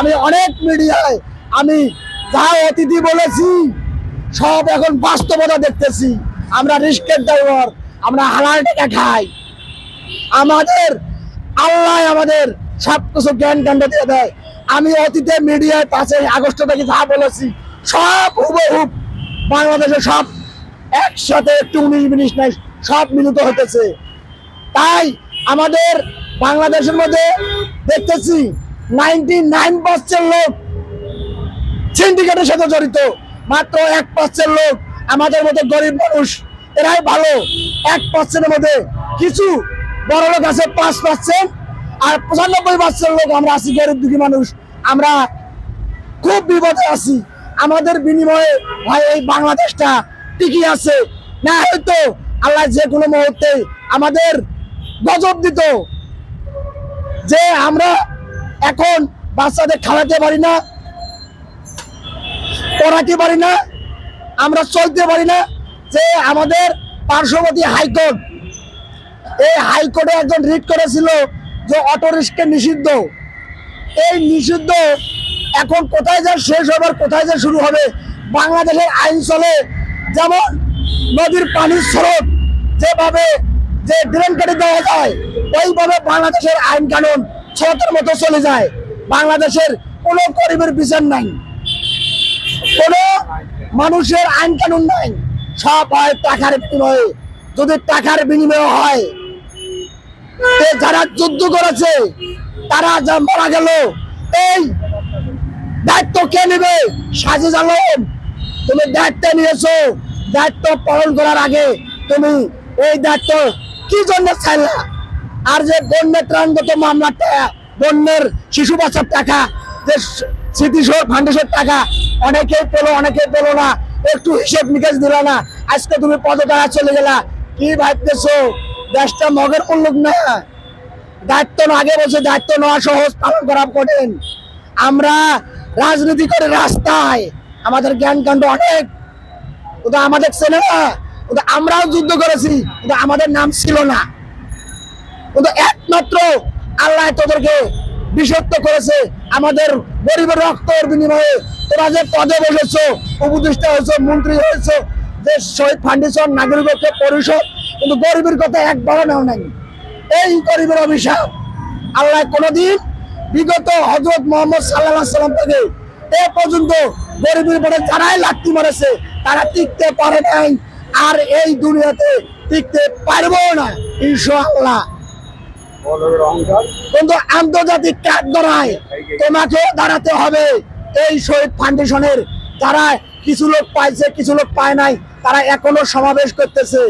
আমি অনেক মিডিয়ায় আমি যা অতিথি বলেছি, সব এখন বাস্তবতা দেখতেছি। আমরা রিস্কের ড্রাইভার, আমরা হালাল টাকা খাই। আমাদের, আল্লাহ আমাদের সব কিছু জ্ঞান কাণ্ড দিয়ে দেয়। আমি অতীতে মিডিয়ায় পাঁচে আগস্ট থেকে যা বলেছি, সব হুবহুব বাংলাদেশে সব একসাথে একটু উনিশ মিনিট নাই, সব মিলিত হতেছে তাই আমাদের বাংলাদেশের মধ্যে দেখতেছি নাইনটি নাইন পার্সেন্ট লোক সিন্ডিকেটের সাথে জড়িত। মাত্র এক পার্সেন্ট লোক আমাদের মতো গরিব মানুষ। এরাই ভালো। এক পার্সেন্টের মধ্যে কিছু বড় লোক আছে পাঁচ পার্সেন্ট আর পঁচানব্বই পার্সেন্ট লোক আমরা আছি গরিব দুঃখী মানুষ। আমরা খুব বিপদে আছি। আমাদের বিনিময়ে ভাই এই বাংলাদেশটা টিকে আছে। না হয়তো আল্লাহ যে কোনো মুহূর্তে আমাদের গজব দিত। যে আমরা এখন বাচ্চাদের খাওয়াতে পারি না, পড়াতে পারি না, আমরা চলতে পারি না যে আমাদের পার্শ্ববর্তী হাইকোর্ট। এই হাইকোর্টে একজন রিট করেছিল যে অটো রিক্সা নিষিদ্ধ। এই নিষিদ্ধ এখন কোথায় যা শেষ হবে আর কোথায় যা শুরু হবে, বাংলাদেশের আইন চলে। যেমন নদীর পানির স্রোত যেভাবে যে ড্রেন কেটে দেওয়া যায়, ওইভাবে বাংলাদেশের আইন কানুন স্রোতের মতো চলে যায়। বাংলাদেশের কোনো গরিবের বিচার নাই। কোনো মানুষের আইন কানুন নাই। সব হয় টাকার বিনিময়ে। যদি টাকার বিনিময়ে হয় যারা যুদ্ধ করেছে, তারা যা মারা গেল, এই দায়িত্ব কে নেবে? সাজিদ আলম, তুমি দায়িত্ব নিয়েছো। দায়িত্ব পালন করার আগে তুমি এই দায়িত্ব কি জন্য চাইলা আর যে বন্যের ত্রাণগত মামলাটা বন্যের শিশু বাচ্চার টাকা, যে স্মৃতিশোর ফাউন্ডেশন টাকা, অনেকেই পেল অনেকেই পেল না। একটু হিসেব নিকেশ দিল না। আজকে তুমি পদটাকা চলে গেলা। কি ভাবতেছো? দেশটা মগের উল্লেখ না? দায়িত্ব আগে বলছে দায়িত্ব নেওয়া সহজ, পালন করা কঠিন। আমরা রাজনীতি করে রাস্তায়। আমাদের জ্ঞান কাণ্ড অনেক। ওটা আমাদের চেনে না। ওটা আমরাও যুদ্ধ করেছি। ওটা আমাদের নাম ছিল না। কিন্তু একমাত্র আল্লাহ তোদেরকে বিশ্বস্ত করেছে। আমাদের গরিবের রক্তের বিনিময়ে তোরা যে পদে বসেছো, উপদেষ্টা হয়েছো, মন্ত্রী হয়েছো, যে শহীদ ফাউন্ডেশন, নাগরিকত্ব পরিষদ, কিন্তু গরিবের কথা একবারও নেও নাই। এই গরিবের অভিশাপ আল্লাহ কোনোদিন বিগত হজরত মোহাম্মদ সাল্লাহ সাল্লাম থেকে এ পর্যন্ত গরিবের পরে যারাই লাঠি মারেছে, তারা টিকতে পারে নাই, আর এই দুনিয়াতে টিকতে পারব না, ইনশাআল্লাহ। কিন্তু আন্তর্জাতিক কাঠ দ্বারায় তোমাকে দাঁড়াতে হবে। এই শহীদ ফাউন্ডেশনের তারা কিছু লোক পাইছে, কিছু লোক পায় নাই, তারা এখনও সমাবেশ করতেছে।